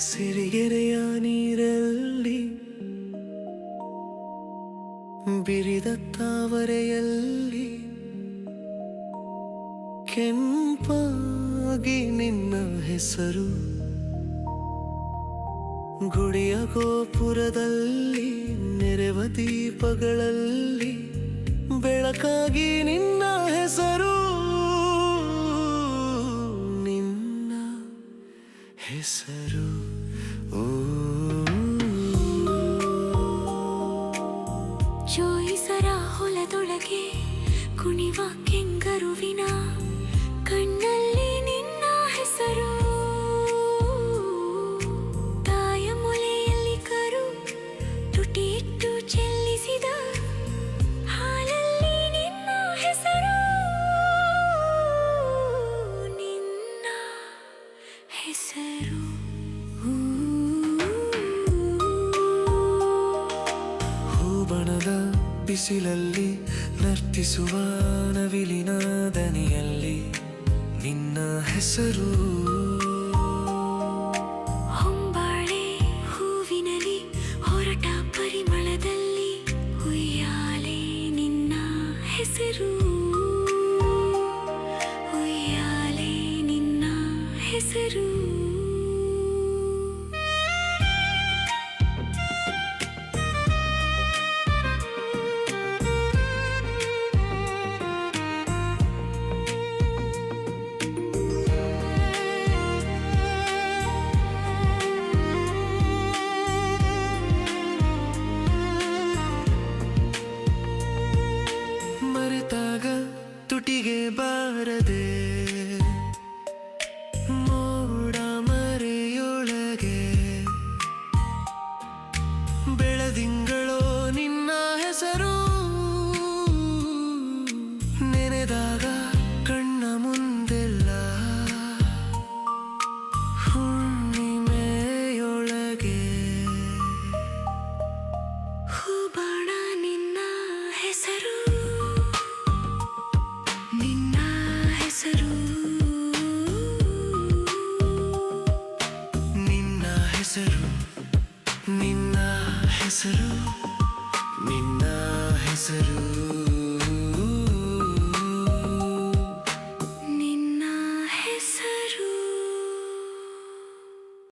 ಸಿರಿಗೆರೆಯ ನೀರಲ್ಲಿ ಬಿರಿದ ತಾವರೆಯಲ್ಲಿ ಕೆಂಪಾಗಿ ನಿನ್ನ ಹೆಸರು. ಗುಡಿಯ ಗೋಪುರದಲ್ಲಿ ನೆರೆವ ದೀಪಗಳಲ್ಲಿ ಬೆಳಕಾಗಿ ನಿನ್ನ ಹೆಸರು. ಹೆಸರು ಓ ಜೋಯಿಸರ ಹೊಲದೊಳಗೆ ಕುಣಿವ ಕೆಂಗರುವಿನ ಬಿಸಿಲಲ್ಲಿ ನರ್ತಿಸುವ ನವಿಲಿನ ದನಿಯಲ್ಲಿ ನಿನ್ನ ಹೆಸರು. ಹೊಂಬಾಳೆ ಹೊರಟ ಪರಿಮಳದಲ್ಲಿ ನಿನ್ನ ಉಯ್ಯಾಲೆ ನಿನ್ನ ಹೆಸರು. ತುಟಿಗೆ ಬಾರದೆ ಮೋಡ ಮರೆಯೊಳಗೆ ಬೆಳದಿಂಗಳೋ ನಿನ್ನ ಹೆಸರು ನೆನೆದಾಗ ಕಣ್ಣ ಮುಂದೆಲ್ಲ ಹುಣ್ಣಿಮೆಯೊಳಗೆ. ಹೂಬಾಣ ನಿನ್ನ ಹೆಸರು. ಹೆಸರು ನಿನ್ನ ಹೆಸರು.